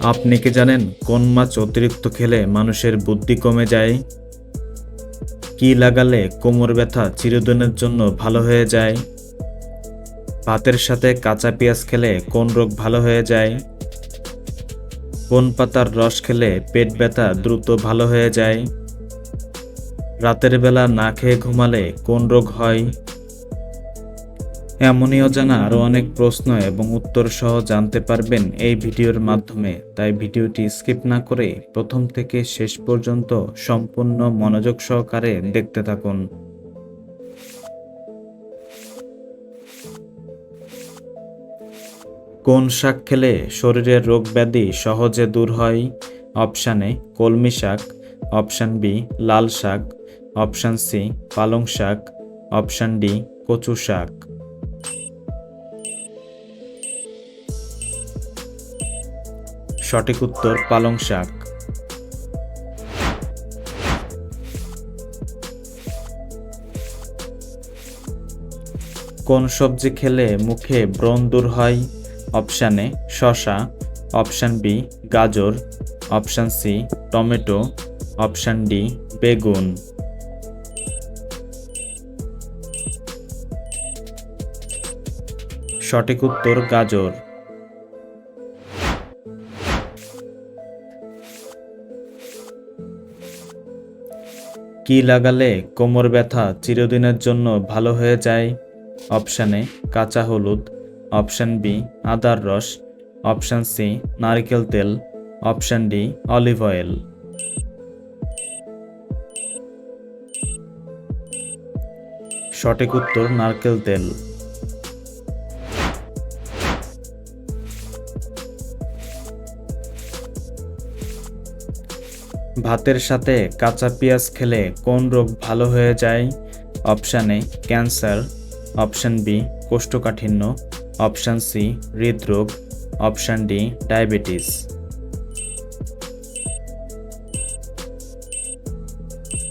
আপনি কি জানেন কোন মাছ অতিরিক্ত খেলে মানুষের বুদ্ধি কমে যায়? কি লাগালে কোমর ব্যথা চিরদিনের জন্য ভালো হয়ে যায়? ভাতের সাথে কাঁচা পেঁয়াজ খেলে কোন রোগ ভালো হয়ে যায়? কোন পাতার রস খেলে পেট ব্যথা দ্রুত ভালো হয়ে যায়? রাতের বেলা না খেয়ে ঘুমালে কোন রোগ হয়? এমনই অজানা আরও অনেক প্রশ্ন এবং উত্তর সহ জানতে পারবেন এই ভিডিওর মাধ্যমে। তাই ভিডিওটি স্কিপ না করে প্রথম থেকে শেষ পর্যন্ত সম্পূর্ণ মনোযোগ সহকারে দেখতে থাকুন। কোন শাক খেলে শরীরের রোগ ব্যাধি সহজে দূর হয়? অপশান এ, কলমি শাক। অপশান বি, লাল শাক। অপশান সি, পালং শাক। অপশান ডি, কচু শাক। সঠিক উত্তর পালং শাক। কোন সবজি খেলে মুখে ব্রণ দূর হয়? অপশান এ শশা অপশান বি, গাজর। Option C, tomato. Option D, বেগুন। সঠিক উত্তর গাজর। কি লাগালে কোমর ব্যথা চিরদিনের জন্য ভালো হয়ে যায়? অপশান এ, কাঁচা হলুদ। অপশান বি, আদার রস। অপশান সি, নারকেল তেল। Option D, olive oil. সঠিক উত্তর, নারকেল তেল। ভাতের সাথে কাঁচা পেঁয়াজ খেলে কোন রোগ ভালো হয়ে যায়? Option A, cancer. Option B, কোষ্ঠকাঠিন্য। অপশান সি, হৃদরোগ। Option D, diabetes.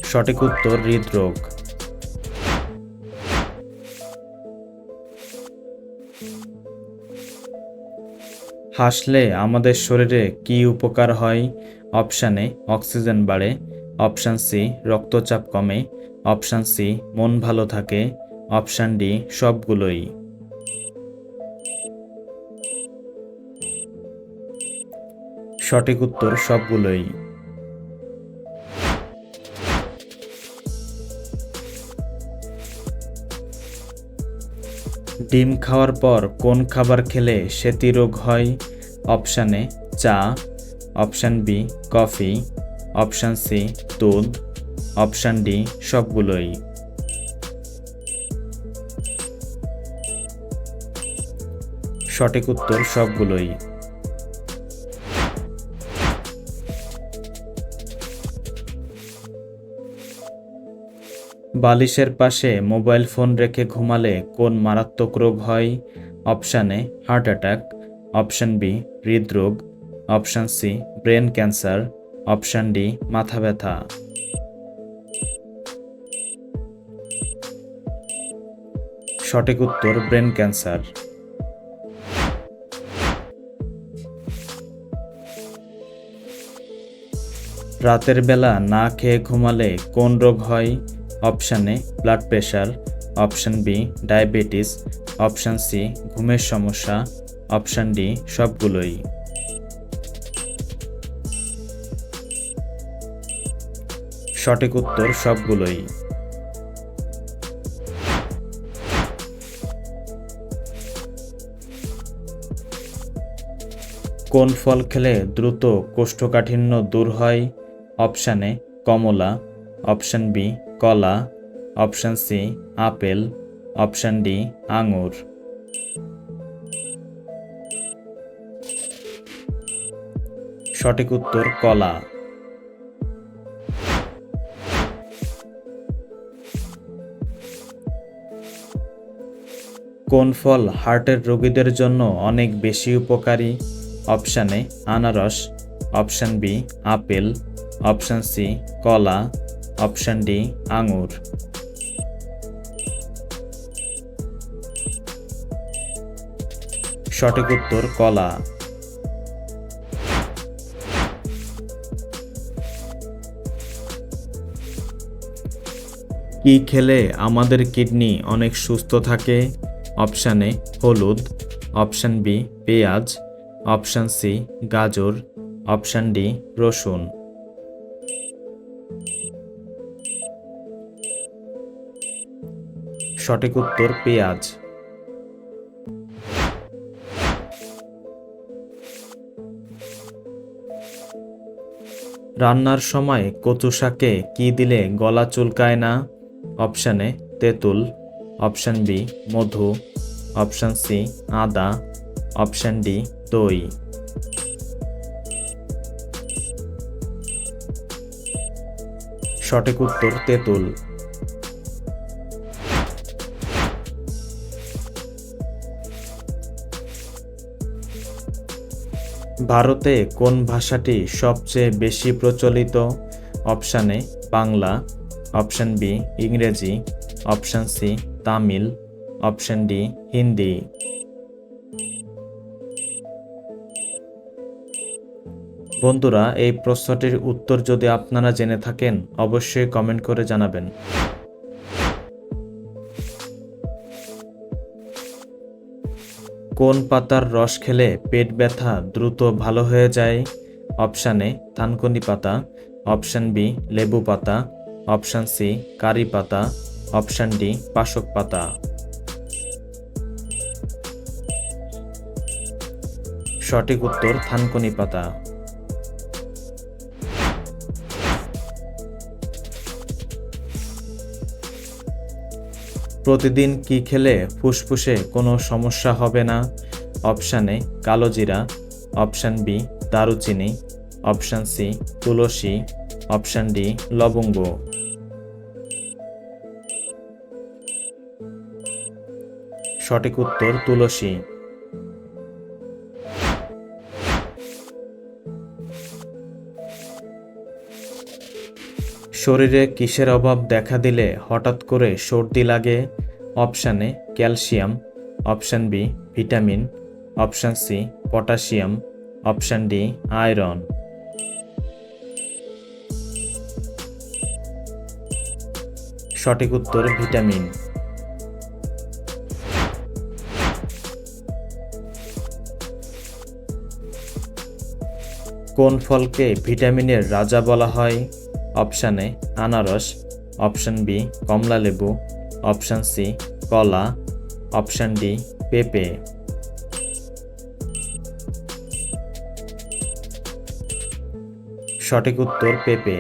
সঠিক উত্তর, হৃদরোগ। হাসলে আমাদের শরীরে কি উপকার হয়? অপশানে অক্সিজেন বাড়ে। অপশান সি, রক্তচাপ কমে। অপশান সি, মন ভালো থাকে। অপশান ডি, সবগুলোই। সঠিক উত্তর সবগুলোই। ডিম খাওয়ার পর কোন খাবার খেলে সেতি রোগ হয়? অপশান এ, চা। Option B, coffee. Option C, দুধ। অপশান ডি, সবগুলোই। সঠিক উত্তর সবগুলোই। বালিশের পাশে মোবাইল ফোন রেখে ঘুমালে কোন মারাত্মক রোগ হয়? Option A, heart attack, option B, হৃদরোগ, option C, brain cancer, option D, মাথা ব্যথা। সঠিক উত্তর, ব্রেন ক্যান্সার। রাতের বেলা না খেয়ে ঘুমালে কোন রোগ হয়? Option A blood pressure option B diabetes option C, ঘুমের সমস্যা, অপশান ডি, সবগুলোই। সঠিক উত্তর সবগুলোই। কোন ফল খেলে দ্রুত কোষ্ঠকাঠিন্য দূর হয়? অপশানে কমলা অপশান বি, কলা। Option C, apple. Option D, আঙুর। সঠিক উত্তর, কলা। কোন ফল হার্টের রোগীদের জন্য অনেক বেশি উপকারী? অপশানে আনারস। Option B, apple. Option C, কলা। অপশান ডি আঙুর সঠিক উত্তর, কলা। কি খেলে আমাদের কিডনি অনেক সুস্থ থাকে? অপশান এ হলুদ। অপশান বি পেঁয়াজ। অপশান সি গাজর। অপশান ডি রসুন। সঠিক উত্তর পেঁয়াজ। রান্নার সময় কচু শাকে কি দিলে গলা চুলকায় না? অপশান এ, তেঁতুল। অপশান বি, মধু। অপশান সি, আদা। অপশান ডি, দই। সঠিক উত্তর, তেঁতুল। ভারতে কোন ভাষাটি সবচেয়ে বেশি প্রচলিত? Option A, Bangla. Option B, ইংরেজি। Option C, Tamil. Option D, Hindi. বন্ধুরা, এই প্রশ্নটির উত্তর যদি আপনারা জেনে থাকেন, অবশ্যই কমেন্ট করে জানাবেন। কোন পাতার রস খেলে পেট ব্যথা দ্রুত ভালো হয়ে যায়? অপশান এ, থানকুনি পাতা। অপশান বি, লেবু পাতা। অপশান সি, কারি পাতা। অপশান ডি, পাশক পাতা। সঠিক উত্তর থানকুনি পাতা। প্রতিদিন কি খেলে ফুসফুসে কোনো সমস্যা হবে না? অপশান এ, কালো জিরা। অপশান বি, দারুচিনি। অপশান সি, তুলসী। অপশান ডি, লবঙ্গ। সঠিক উত্তর তুলসী। শরীরে কিসের অভাব দেখা দিলে হঠাৎ করে সর্দি লাগে? Option A, calcium. Option B, vitamin. Option C, potassium. Option D, iron. সঠিক উত্তর, ভিটামিন। কোন ফলকে ভিটামিনের রাজা বলা হয়? অপশান এ আনারস, অপশান বি কমলা লেবু, অপশান সি কলা, অপশান ডি পেঁপে। সঠিক উত্তর পেঁপে।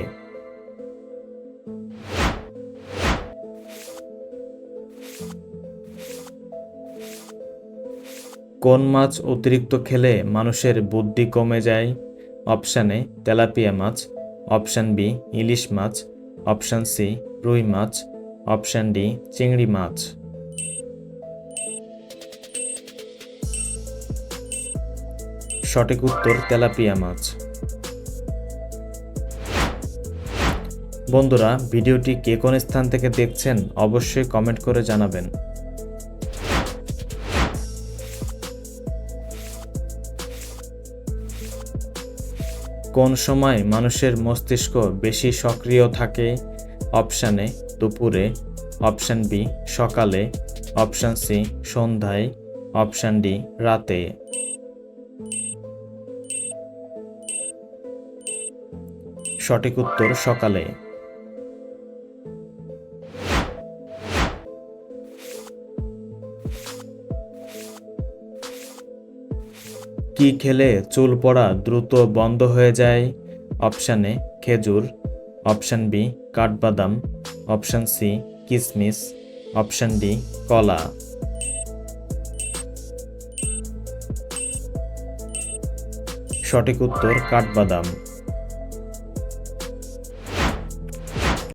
কোন মাছ অতিরিক্ত খেলে মানুষের বুদ্ধি কমে যায়? অপশানে তেলাপিয়া মাছ অপশান বি, ইলিশ মাছ। অপশান সি, রুই মাছ। অপশান ডি, চিংড়ি মাছ। সঠিক উত্তর, তেলাপিয়া মাছ। বন্ধুরা, ভিডিওটি কে কোন স্থান থেকে দেখছেন, অবশ্যই কমেন্ট করে জানাবেন। কোন সময় মানুষের মস্তিষ্ক বেশি সক্রিয় থাকে? অপশানে দুপুরে। অপশান বি, সকালে। অপশান সি, সন্ধ্যায়। অপশান ডি, রাতে। সঠিক উত্তর সকালে। কি খেলে চুল পড়া দ্রুত বন্ধ হয়ে যায়? অপশান এ, খেজুর। অপশান বি, কাঠবাদাম। অপশান সি, কিসমিস। অপশান ডি, কলা। সঠিক উত্তর, কাঠবাদাম।